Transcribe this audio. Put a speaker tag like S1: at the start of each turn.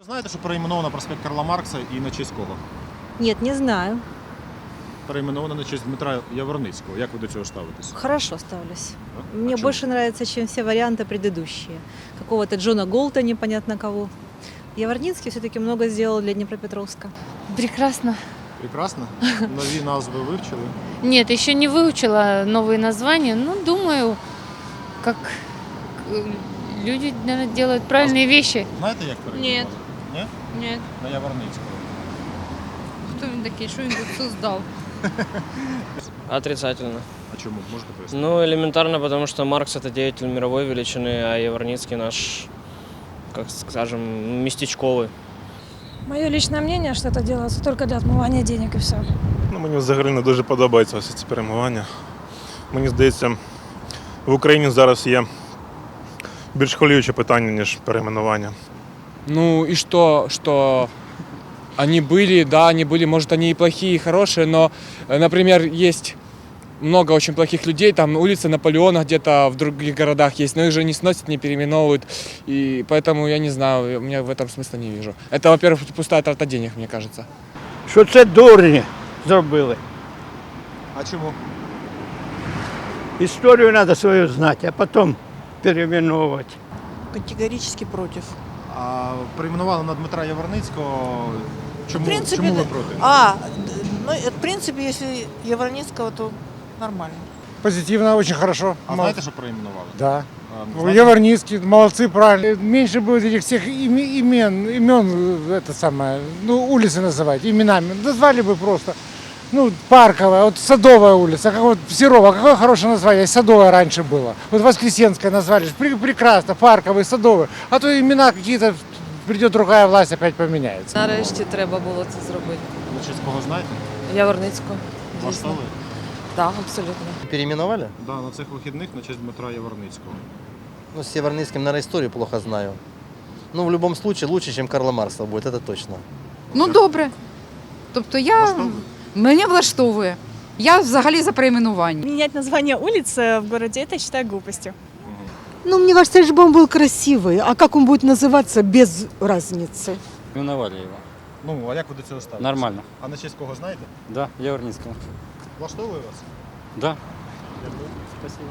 S1: Знаєте, що перейменовано проспект Карла Маркса і на честь кого?
S2: Нет, не знаю.
S1: Перейменовано на честь Дмитра Яворницького. Як ви до цього ставитесь?
S2: Хорошо ставлюсь.
S1: А
S2: Мне
S1: чому?
S2: больше нравится, чем все варианты предыдущие. Какого-то Джона Голта непонятно кого. Яворницкий все-таки много сделал для Днепропетровска.
S3: Прекрасно.
S1: Прекрасно. Нові назви вивчили.
S3: Нет, еще не выучила новые названия. Ну, думаю, как э, люди, наверное, делают правильные вещи.
S1: Знаєте, як перейменували? Ні?
S4: Ні,
S1: На Яворницького.
S4: хто він такий, що він тут создав?
S5: Отрицательно.
S1: А чому? Можете пояснити?
S5: Ну, элементарно, потому что Маркс это деятель мировой величины, а Яворницкий наш, как скажем, местечковый.
S6: Мое личное мнение, что это делается только для отмывания денег и все.
S7: Ну, мені взагалі не дуже подобаються ось ці перейменування. Мені здається, в Україні зараз є більш хвилююче питання, ніж перейменування.
S8: Ну и что, что они были, да, они были, может, они и плохие, и хорошие, но, э, например, есть много очень плохих людей, там улица Наполеона где-то в других городах есть, но их же не сносят, не переименовывают, и поэтому я не знаю, у меня в этом смысла не вижу. Это, во-первых, пустая трата денег, мне кажется.
S9: що це дурні зробили.
S1: А чому?
S9: Історію треба свою знати, а потім перейменовувати.
S10: Категорически против.
S1: А перейменували на Дмитра Яворницького. Чому,
S10: В принципі,
S1: чому ви
S10: да.
S1: проти?
S10: А, д- ну, э, в принципе, если Евроницкого, то нормально.
S11: Позитивно, очень хорошо.
S1: А знаєте, що перейменували?
S11: Да.
S1: А,
S11: Ну,
S1: знаєте?
S11: Яворницкий, молодцы, правильно. Меньше будет этих всех име- имен, имен, э, это самое, ну, улицы называть, именами. Назвали бы просто, ну, Парковая, вот Садовая улица, как вот Серова, какое хорошее название, Садовая раньше было. Вот Воскресенская назвали, Пре- прекрасно, Парковый, Садовый. А то имена какие-то, придет другая власть, опять поменяется.
S4: Нарешті треба було це зробити.
S1: На честь кого знаєте?
S4: Яворницького.
S1: Влаштовує?
S4: Так, абсолютно.
S12: Переименовали?
S1: Да, на цих вихідних на честь Дмитра Яворницького.
S12: Ну, с Северницким, наверное, историю плохо знаю. Ну, в любом случае, лучше, чем Карла Маркса будет, это точно.
S4: Ну добре. Тобто я
S1: Влаштовує?
S4: мене влаштовує. Я взагалі за перейменування.
S6: Менять название улиц в городе, это считаю глупостью.
S10: Ну, мне кажется, лишь бы он был красивый. А как он будет называться, без разницы.
S5: Именовали его.
S1: Ну, а як ви до цього ставитесь?
S5: Нормально.
S1: А на честь кого знаєте?
S5: Да, Яворницкого.
S1: Влаштовує вас?
S5: Да.
S1: Дякую.
S5: Спасибо.